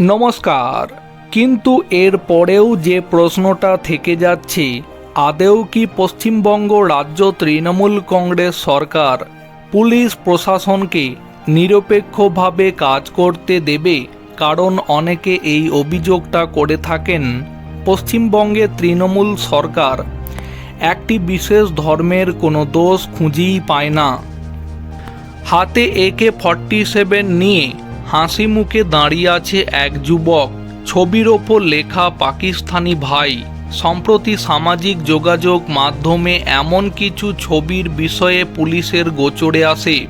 নমস্কার। কিন্তু এর পরেও যে প্রশ্নটা থেকে যাচ্ছে আদেও কি পশ্চিমবঙ্গ রাজ্য তৃণমূল কংগ্রেস সরকার পুলিশ প্রশাসনকে নিরপেক্ষভাবে কাজ করতে দেবে কারণ অনেকে এই অভিযোগটা করে থাকেন, পশ্চিমবঙ্গে তৃণমূল সরকার একটি বিশেষ ধর্মের কোনো দোষ খুঁজেই পায় না। হাতে একে ফর্টি সেভেন নিয়ে হাসি মুখে দাঁড়িয়ে আছে এক যুবক। ছবির ওপর লেখা পাকিস্তানি ভাই। সম্প্রতি সামাজিক যোগাযোগ মাধ্যমে এমন কিছু ছবির বিষয়ে পুলিশের গোচরে আসে।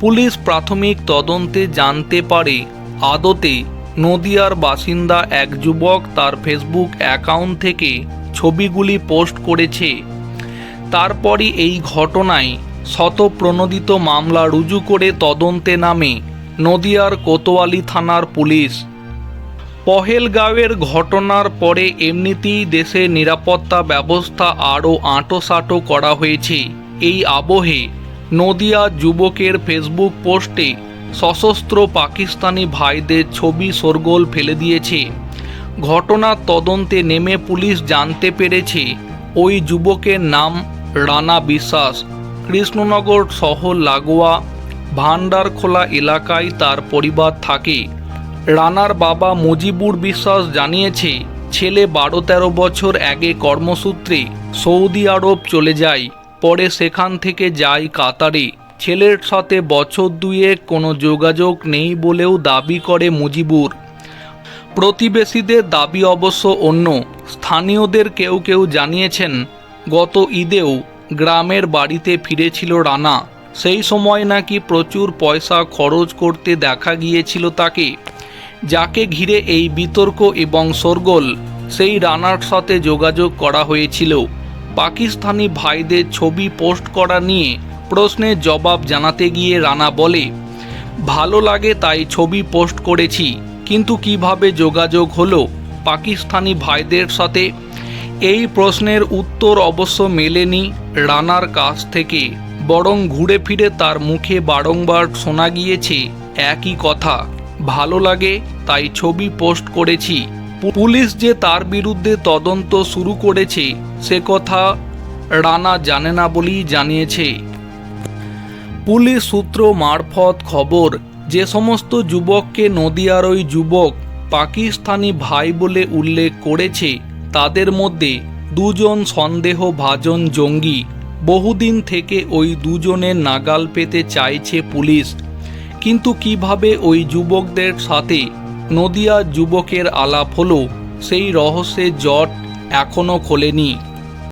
পুলিশ প্রাথমিক তদন্তে জানতে পারে, আদতে নদিয়ার বাসিন্দা এক যুবক তার ফেসবুক অ্যাকাউন্ট থেকে ছবিগুলি পোস্ট করেছে। তারপরই এই ঘটনায় শতপ্রণোদিত মামলা রুজু করে তদন্তে নামে। নদিয়ার কোতোয়ালি থানার পুলিশ। পহেলগাঁওয়ের ঘটনার পরে এমনিতেই দেশে নিরাপত্তা ব্যবস্থা আরও আঁটোসাঁটো করা হয়েছে। এই আবহে নদিয়া যুবকের ফেসবুক পোস্টে সশস্ত্র পাকিস্তানি ভাইদের ছবি শোরগোল ফেলে দিয়েছে। ঘটনার তদন্তে নেমে পুলিশ জানতে পেরেছে, ওই যুবকের নাম রানা বিশ্বাস। কৃষ্ণনগর শহর লাগোয়া ভান্ডারখোলা এলাকায় তার পরিবার থাকে। রানার বাবা মুজিবুর বিশ্বাস জানিয়েছে, ছেলে বারো তেরো বছর আগে কর্মসূত্রে সৌদি আরব চলে যায়, পরে সেখান থেকে যায় কাতারে। ছেলের সাথে বছর দুয়েক কোনো যোগাযোগ নেই বলেও দাবি করে মুজিবুর। প্রতিবেশীদের দাবি অবশ্য অন্য। স্থানীয়দের কেউ কেউ জানিয়েছেন, গত ঈদেও গ্রামের বাড়িতে ফিরেছিল রানা। সেই সময় নাকি প্রচুর পয়সা খরচ করতে দেখা গিয়েছিল তাকে। যাকে ঘিরে এই বিতর্ক এবং শোরগোল সেই রানার সাথে যোগাযোগ করা হয়েছিল। পাকিস্তানি ভাইদের ছবি পোস্ট করা নিয়ে প্রশ্নের জবাব জানাতে গিয়ে রানা বলে, ভালো লাগে তাই ছবি পোস্ট করেছি, কিন্তু কীভাবে যোগাযোগ হলো? পাকিস্তানি ভাইদের সাথে এই প্রশ্নের উত্তর অবশ্য মেলেনি রানার কাছ থেকে। বরং ঘুরে ফিরে তার মুখে বারংবার শোনা গিয়েছে একই কথা। ভালো লাগে, তাই ছবি পোস্ট করেছি। পুলিশ যে তার বিরুদ্ধে তদন্ত শুরু করেছে, সে কথা রানা জানে না বলেই জানিয়েছে। পুলিশ সূত্র মারফত খবর, যে সমস্ত যুবককে নদিয়ার ওই যুবক পাকিস্তানি ভাই বলে উল্লেখ করেছে, তাদের মধ্যে দুজন সন্দেহভাজন জঙ্গি বহুদিন থেকে ওই দুজনের নাগাল পেতে চাইছে পুলিশ। কিন্তু কীভাবে ওই যুবকদের সাথে নদিয়া যুবকের আলাপ হলো, সেই রহস্যের জট এখনও খোলেনি।